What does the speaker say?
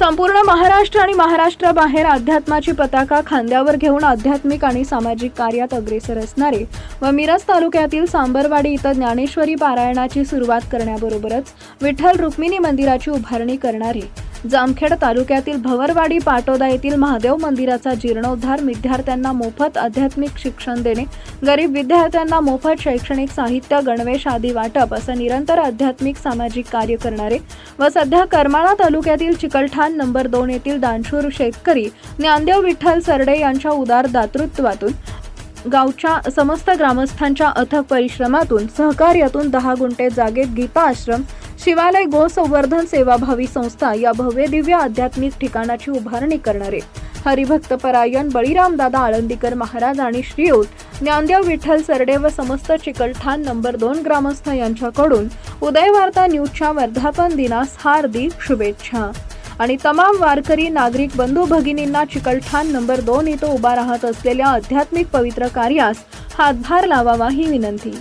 संपूर्ण महाराष्ट्र आणि महाराष्ट्राबाहेर अध्यात्माची पताका खांद्यावर घेऊन आध्यात्मिक आणि सामाजिक कार्यात अग्रेसर असणारे व मिरज तालुक्यातील सांबरवाडी इथं ज्ञानेश्वरी पारायणाची सुरुवात करण्याबरोबरच विठ्ठल रुक्मिणी मंदिराची उभारणी करणारे जामखेड तालुक्यातील भवरवाडी पाटोदा येथील महादेव मंदिराचा जीर्णोद्धार विद्यार्थ्यांना मोफत आध्यात्मिक शिक्षण देणे गरीब विद्यार्थ्यांना मोफत शैक्षणिक साहित्य गणवेश आदी वाटप असं निरंतर आध्यात्मिक सामाजिक कार्य करणारे व सध्या करमाळा तालुक्यातील चिकलठाण नंबर दोन येथील दानशूर शेतकरी ज्ञानदेव विठ्ठल सरडे यांच्या उदार दातृत्वातून गावच्या समस्त ग्रामस्थांच्या अथक परिश्रमातून सहकार्यातून दहा गुंठे जागेत गीता आश्रम शिवालय गो संवर्धन सेवाभावी संस्था या भव्य दिव्य आध्यात्मिक ठिकाणाची उभारणी करणारे हरिभक्तपरायण बळीरामदादा आळंदीकर महाराज आणि श्रीयुत ज्ञानदेव विठ्ठल सरडे व समस्त चिकलठाण नंबर दोन ग्रामस्थ यांच्याकडून उदयवार्ता न्यूजच्या वर्धापन दिनास हार्दिक शुभेच्छा. आणि तमाम वारकरी नागरिक बंधू भगिनींना चिकलठाण नंबर दोन इथं उभा राहत असलेल्या आध्यात्मिक पवित्र कार्यास हातभार लावावा ही विनंती.